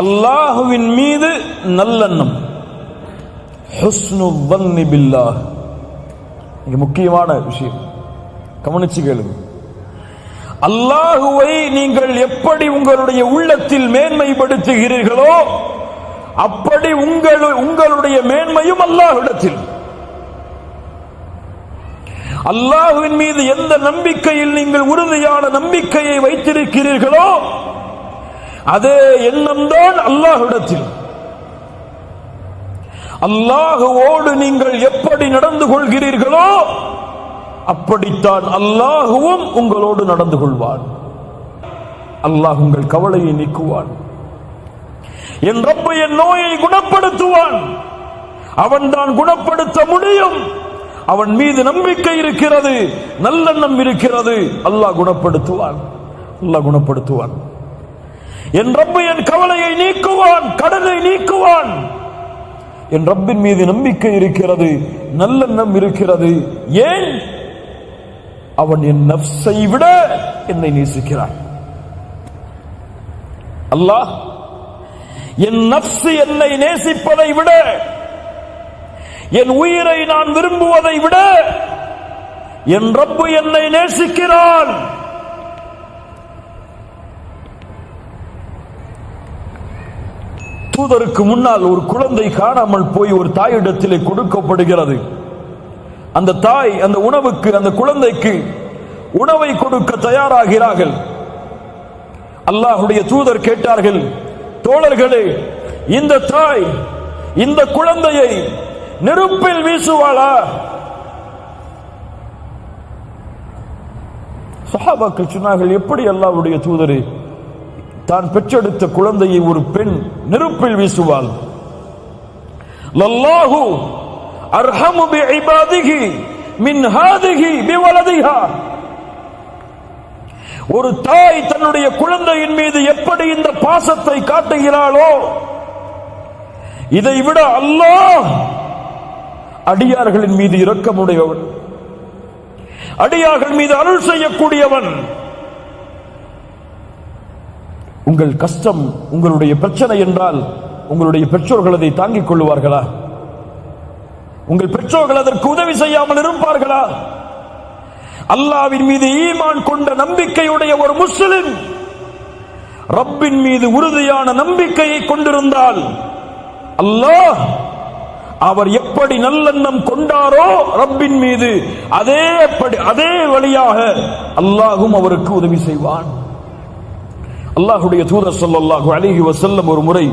அல்லாஹுவின் மீது நல்லெண்ணம். ஹுஸ்னு வன்னி பில்லாஹ். இங்க முக்கியமான விஷயம். கவனிச்சு கேளுங்க. அல்லாஹுவை நீங்கள் எப்படி உங்களுடைய உள்ளத்தில் மேன்மைப்படுத்துகிறீர்களோ அப்படி உங்கள் உங்களுடைய மேன்மையும் அல்லாஹ்விடத்தில். அல்லாஹுவின் மீது எந்த நம்பிக்கையில் நீங்கள் உறுதியான நம்பிக்கையை வைத்திருக்கிறீர்களோ அதே எண்ணம்தான் அல்லாஹ்விடத்தில். அல்லாஹுவோடு நீங்கள் எப்படி நடந்து கொள்கிறீர்களோ அப்படித்தான் அல்லாஹுவும் உங்களோடு நடந்து கொள்வான். அல்லாஹ் உங்கள் கவலையை நீக்குவான். என் ரப்ப என் நோயை குணப்படுத்துவான். அவன் தான் குணப்படுத்த முடியும். அவன் மீது நம்பிக்கை இருக்கிறது நல்லெண்ணம் இருக்கிறது. அல்லாஹ் குணப்படுத்துவான். அல்லாஹ் குணப்படுத்துவான். என் ரப்பு என் கவலையை நீக்குவான் கடனை நீக்குவான். என் ரப்பின் மீது நம்பிக்கை இருக்கிறது நல்லெண்ணம் இருக்கிறது. ஏன்? அவன் என் நப்சை விட என்னை நேசிக்கிறான். அல்லாஹ் என் நப்சு என்னை நேசிப்பதை விட என் உயிரை நான் விரும்புவதை விட என் ரப்பு என்னை நேசிக்கிறான். தூதருக்கு முன்னால் ஒரு குழந்தை காணாமல் போய் ஒரு தாயிடத்திலே கொடுக்கப்படுகிறது. அந்த தாய் அந்த உணவுக்கு அந்த குழந்தைக்கு உணவை கொடுக்க தயாராகிறார்கள். அல்லாஹுடைய தூதர் கேட்டார்கள் தோழர்களே இந்த தாய் இந்த குழந்தையை நெருப்பில் வீசுவாளா? சஹாபாக்கள் சொன்னார்கள் எப்படி அல்லாவுடைய தூதரே தான் பெற்றெடுத்த குழந்தையை ஒரு பெண் நெருப்பில் வீசுவாள். லல்லாஹு அர்ஹமு பிஇபாதிஹி மின் ஹாதிஹி ஒரு தாய் தன்னுடைய குழந்தையின் மீது எப்படி இந்த பாசத்தை காட்டுகிறாளோ இதை விட அல்லாஹ் அடியார்களின் மீது இரக்கமுடையவன் அடியார்கள் மீது அருள் செய்யக்கூடியவன். உங்கள் கஷ்டம் உங்களுடைய பிரச்சனை என்றால் உங்களுடைய பெற்றோர்கள் அதை தாங்கிக் கொள்ளுவார்களா? உங்கள் பெற்றோர்கள் அதற்கு உதவி செய்யாமல் இருப்பார்களா? அல்லாவின் மீது ஈமான் கொண்ட நம்பிக்கையுடைய ஒரு முஸ்லிம் ரப்பின் மீது உறுதியான நம்பிக்கையை கொண்டிருந்தால் அல்லாஹ் அவர் எப்படி நல்லெண்ணம் கொண்டாரோ ரப்பின் மீது அதே அதே வழியாக அல்லாஹும் அவருக்கு உதவி செய்வான். அல்லாஹுடைய தூதர் ஸல்லல்லாஹு அழகி வசல்லம் ஒரு முறை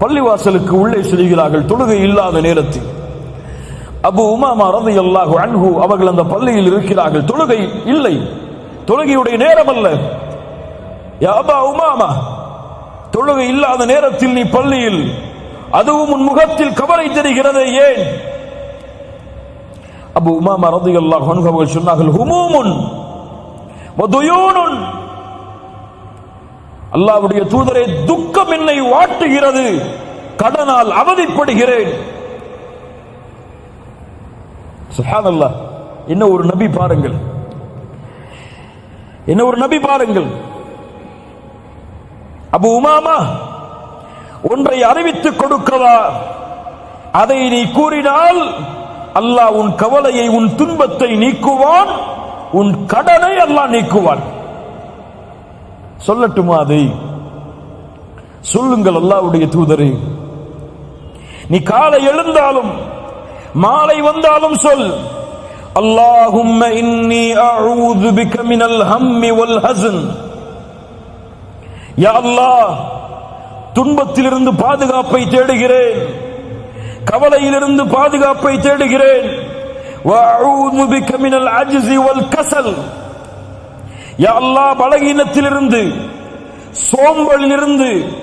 பள்ளிவாசலுக்கு உள்ளே செல்கிறார்கள் தொழுகை இல்லாத நேரத்தில். அபு உமாமா ரலியல்லாஹு அன்ஹு அவர்கள் அந்த பள்ளியில் இருக்கிறார்கள் தொழுகை இல்லை தொழுகையுடைய நேரம் அல்ல. யா அபா உமாமா தொழுகை இல்லாத நேரத்தில் நீ பள்ளியில் அதுவும் உன் முகத்தில் கவலை தெரிகிறது ஏன்? அபு உமாமா ரலியல்லாஹு அன்ஹு அவர்கள் சொன்னார்கள் ஹுமூமுன் வதுயூனுன் அல்லாவுடைய தூதரே துக்கம் என்னை வாட்டுகிறது. கடனால் அவதிப்படுகிறேன். சுஹானல்லாஹ் என்ன ஒரு நபி பாருங்கள். என்ன ஒரு நபி பாருங்கள். அபு உமாமா ஒன்றை அறிவித்துக் கொடுக்கவா? அதை நீ கூறினால் அல்லாஹ் உன் கவலையை உன் துன்பத்தை நீக்குவான் உன் கடனை அல்லாஹ் நீக்குவான். சொல்லட்டுமா அதை சொல்லுங்கள் அல்லாவுடைய தூதரே நீ காலை எழுந்தாலும் மாலை வந்தாலும் சொல் اللهم إني أعوذ بك من الهم والحزن يا الله துன்பத்திலிருந்து பாதுகாப்பை தேடுகிறேன் கவலையிலிருந்து பாதுகாப்பை தேடுகிறேன் وأعوذ بك من العجز والكسل எல்லா பலகீனத்திலிருந்து சோம்பலிலிருந்து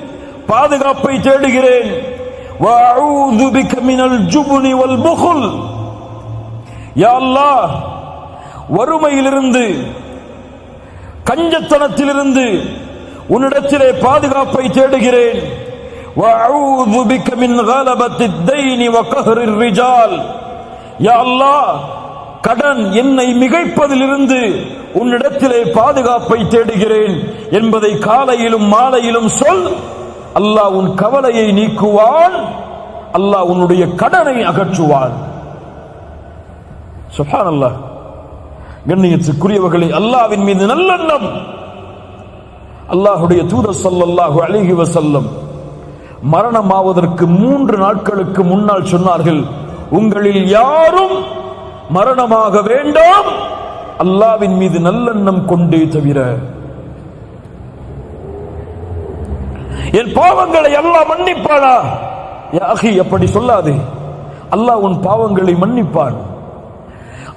பாதுகாப்பை தேடுகிறேன். வஅஊது பிக மினல் புகுல். யா வறுமையிலிருந்து கஞ்சத்தனத்திலிருந்து உன்னிடத்திலே பாதுகாப்பை தேடுகிறேன். வஅஊது பிக மின் கலபத்தித் தைனி வ கஹரிர் ரிஜால். யா கடன் என்னை மிகைப்பதிலிருந்து உன்னிடத்திலே பாதுகாப்பை தேடுகிறேன் என்பதை காலையிலும் மாலையிலும் சொல். அல்லாஹ் உன் கவலையை நீக்குவான். அல்லாஹ் உன்னுடைய கடனை அகற்றுவான். சுஹான் அல்லாஹ் கண்ணியத்துக்குரியவர்களை அல்லாவின் மீது நல்லெண்ணம். அல்லாஹுடைய தூதர் ஸல்லல்லாஹு அழகி வசல்லம் மரணமாவதற்கு மூன்று நாட்களுக்கு முன்னால் சொன்னார்கள் உங்களில் யாரும் மரணமாக வேண்டாம். அல்லாவின் மீது நல்லெண்ணம் கொண்டே தவிர. என் பாவங்களை அல்லாஹ் மன்னிப்பானா? யாகி அப்படி சொல்லாதே. அல்லாஹ் உன் பாவங்களை மன்னிப்பான்.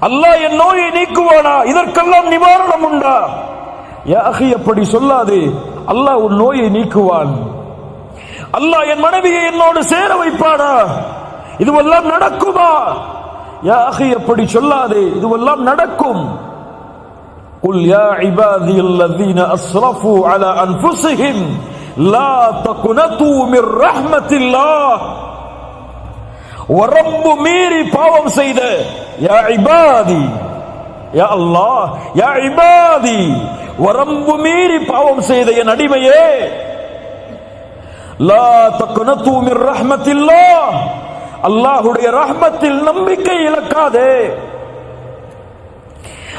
அல்லாஹ் என் நோயை நீக்குவானா? இதற்கெல்லாம் நிவாரணம் உண்டா? யாகி அப்படி சொல்லாதே. அல்லாஹ் உன் நோயை நீக்குவான். அல்லாஹ் என் மனைவியை என்னோடு சேர வைப்பானா? இதுவெல்லாம் நடக்குமா? யாகி அப்படி சொல்லாதே இதுவெல்லாம் நடக்கும் قل يا عبادي الذين أسرفوا على أنفسهم لا تقنطوا من رحمة الله வரம்பு மீறி பாவம் செய்த யா இபாதி யா அல்லாஹ் யா இபாதி வரம்பு மீறி பாவம் செய்த என் அடிமையே லா தக்னது மிர் ரஹ்மத்தில்லாஹ் அல்லாஹுடைய ரஹ்மத்தில் நம்பிக்கை இழக்காதே.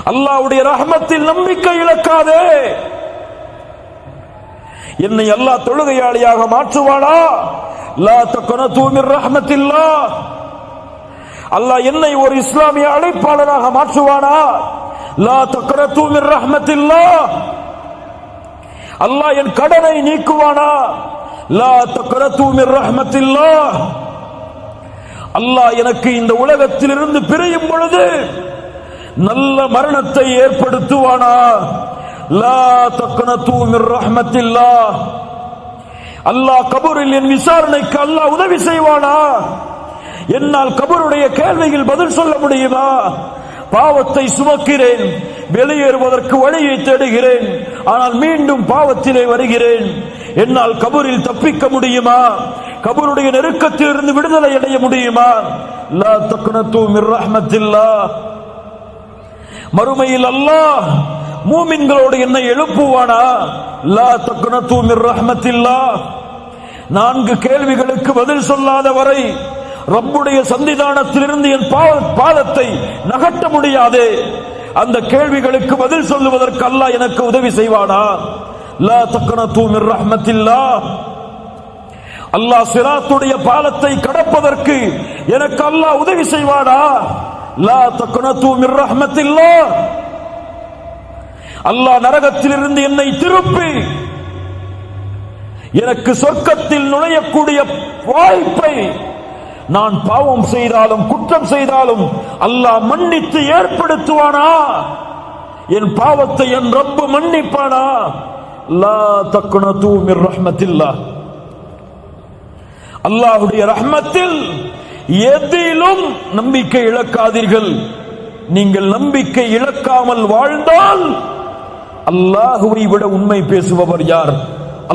அல்லாஹ்வுடைய ரஹ்மத்தில் நம்பிக்கை இழக்காதே. என்னை அல்லாஹ் தொழுகையாளியாக மாற்றுவானா? லா தக்னது மிர் அல்லாஹ் என்னை ஒரு இஸ்லாமிய அழைப்பாளராக மாற்றுவானா? லா தக்னது மிர் ரஹமத்தில்லா. அல்லாஹ் என் கடனை நீக்குவானா? லா தக்னது மிர் ரஹ்மத்தில்லாஹ் அல்லாஹ் எனக்கு இந்த உலகத்திலிருந்து பிரியும் பொழுது நல்ல மரணத்தை ஏற்படுத்துவானா? லா தக்கன தூமிர் ரஹ்மத்தில்லாஹ். அல்லாஹ் கபூரில் என் விசாரணைக்கு அல்லாஹ் உதவி செய்வானா? என்னால் கபருடைய கேள்வியில் பதில் சொல்ல முடியுமா? பாவத்தை சுமக்கிறேன் வெளியேறுவதற்கு வழியை தேடுகிறேன் ஆனால் மீண்டும் பாவத்திலே வருகிறேன். என்னால் கபூரில் தப்பிக்க முடியுமா? கபருடைய நெருக்கத்தில் இருந்து விடுதலை அடைய முடியுமா? லா தக்னது மிர் ரஹ்மத்தில்லாஹ் மறுமையில் அல்லாஹ் மூமின்களோடு என்னை எழுப்புவானா? லா தக்னது மிர் ரஹ்மத்தில்லாஹ் நான்கு கேள்விகளுக்கு பதில் சொல்லாத வரை ரப்புடைய சந்திதானத்திலிருந்து என் பாதத்தை நகட்ட முடியாது. அந்த கேள்விகளுக்கு பதில் சொல்லுவதற்கு அல்லாஹ் எனக்கு உதவி செய்வானா? லா தக்னது மிர் ரஹ்மத்தில்லாஹ் அல்லாஹ் சிராத்துடைய பாலத்தை கடப்பதற்கு எனக்கு அல்லாஹ் உதவி செய்வாடா லா தக்னது மிர் ரஹ்மத்தில்லாஹ் அல்லாஹ் நரகத்திலிருந்து என்னை திருப்பி. எனக்கு சொர்க்கத்தில் நுழையக்கூடிய வாய்ப்பை நான் பாவம் செய்தாலும் குற்றம் செய்தாலும் அல்லாஹ் மன்னித்து ஏற்படுத்துவானா? என் பாவத்தை என் ரப்பு மன்னிப்பானா? லா தக்குனது மிர் ரஹ்மத்தில்லாஹ் அல்லாஹுடைய ரஹ்மத்தில் எதிலும் நம்பிக்கை இழக்காதீர்கள். நீங்கள் நம்பிக்கை இழக்காமல் வாழ்ந்தால் அல்லாஹுவை விட உண்மை பேசுபவர் யார்?